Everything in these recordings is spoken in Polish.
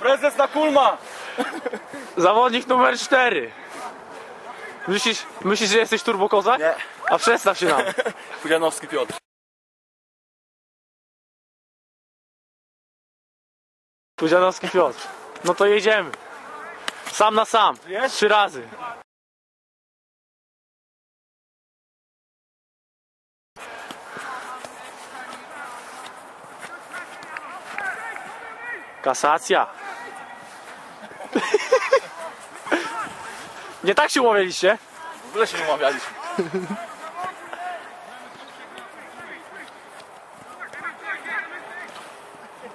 Prezes na kulma! Zawodnik numer 4. Myślisz, myślisz, że jesteś turbokozak? Nie. A przedstaw się nam. Pudzianowski Piotr. Pudzianowski Piotr. No to jedziemy. Sam na sam. Trzy razy. Kasacja. Nie tak się umawialiście? W ogóle się nie umawialiśmy.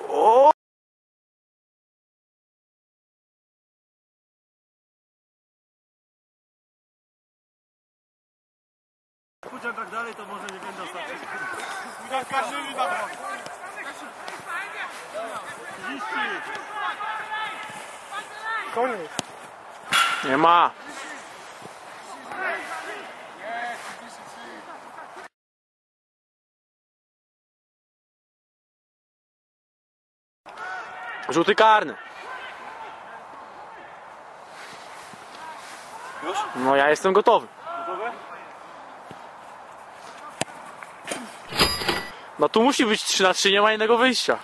O! Pudzian tak dalej, to może nie będę ostatni. Każdy zabrał. 30. Koniec. Nie ma. Rzuty karne. Już? No ja jestem gotowy. Gotowe? No tu musi być 3 na 3, nie ma innego wyjścia.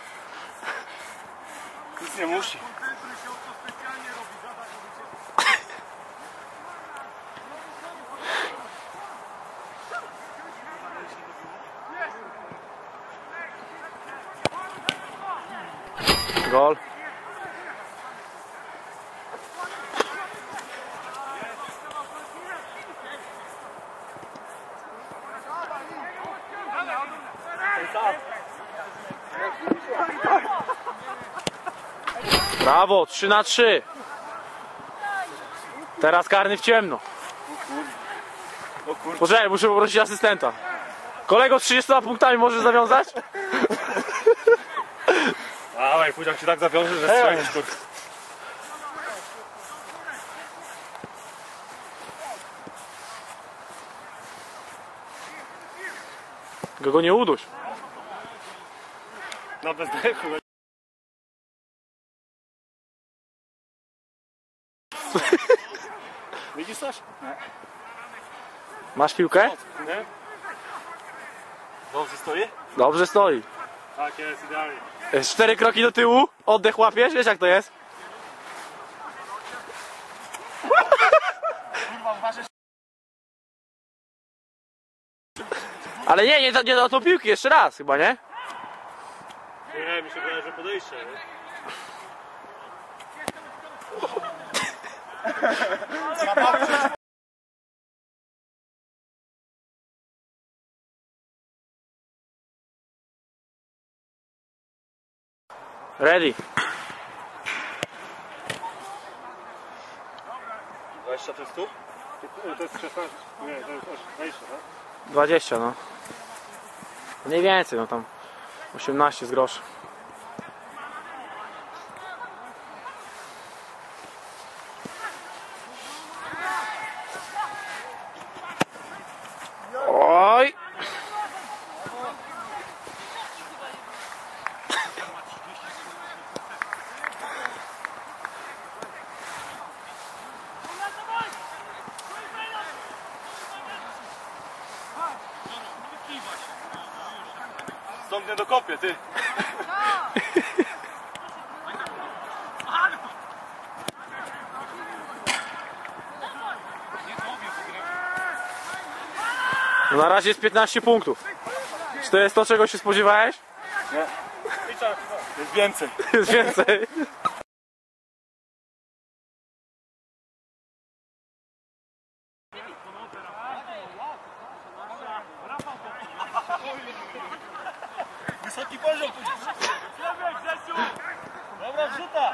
Nie musi. Gol. Brawo, 3 na 3. Teraz karny w ciemno. Poczekaj, muszę poprosić asystenta. Kolego, z 30 punktami możesz zawiązać? Dawaj, Pudzian się tak zawiąże, że strzelisz kurde. Go, go nie uduś. Na bezdechu. Coś? Masz piłkę? Nie? Dobrze stoi? Dobrze stoi. Tak jest, idealnie. Cztery kroki do tyłu, oddech łapiesz, wiesz jak to jest? Ale nie, nie, nie na tą piłki, jeszcze raz chyba, nie? Nie, mi się wydaje, że podejście, nie? Ready. 20 to jest tu? To jest 16. Nie, to jest 20, tak? 20 no. Mniej więcej, no tam 18 z groszy. Stąd nie dokopię, ty. No na razie jest 15 punktów. Czy to jest to, czego się spodziewałeś? Nie. Jest więcej. Jest więcej. Wysoki poziom tu. Dobra, wrzuta.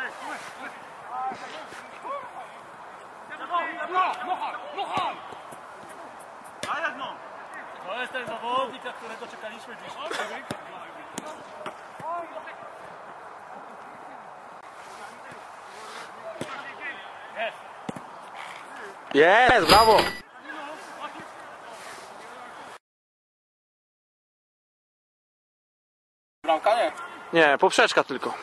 To jest ten zawodnik, na którego czekaliśmy dziś. Jest, brawo! Nie, poprzeczka tylko.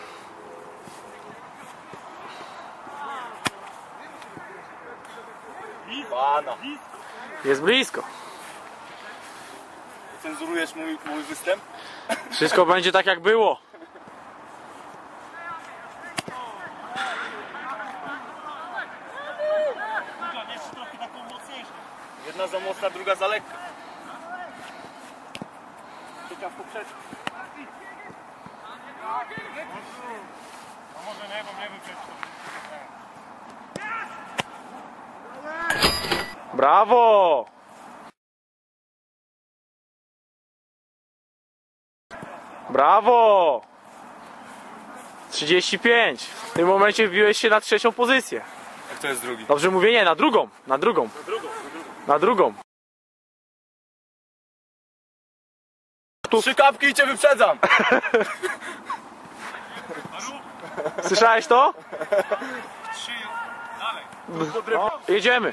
Pana. Jest blisko. Cenzurujesz mój, mój występ? Wszystko będzie tak jak było. Jedna za mocna, druga za lekka. Ciekaw poprzeczkę. A może nie, bo nie wyprzeć. Brawo! Brawo! 35. W tym momencie wbiłeś się na trzecią pozycję. A kto jest drugi? Dobrze mówię? Nie, na drugą. Na drugą. Na drugą. Tu. Trzy kapki i cię wyprzedzam! Słyszałeś to? No, jedziemy.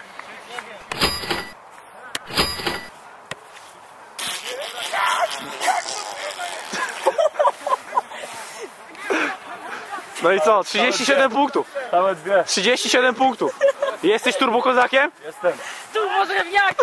No i co? 37 punktów. Całe dwie. 37 punktów. Jesteś turbokozakiem? Jestem. Tu może jak!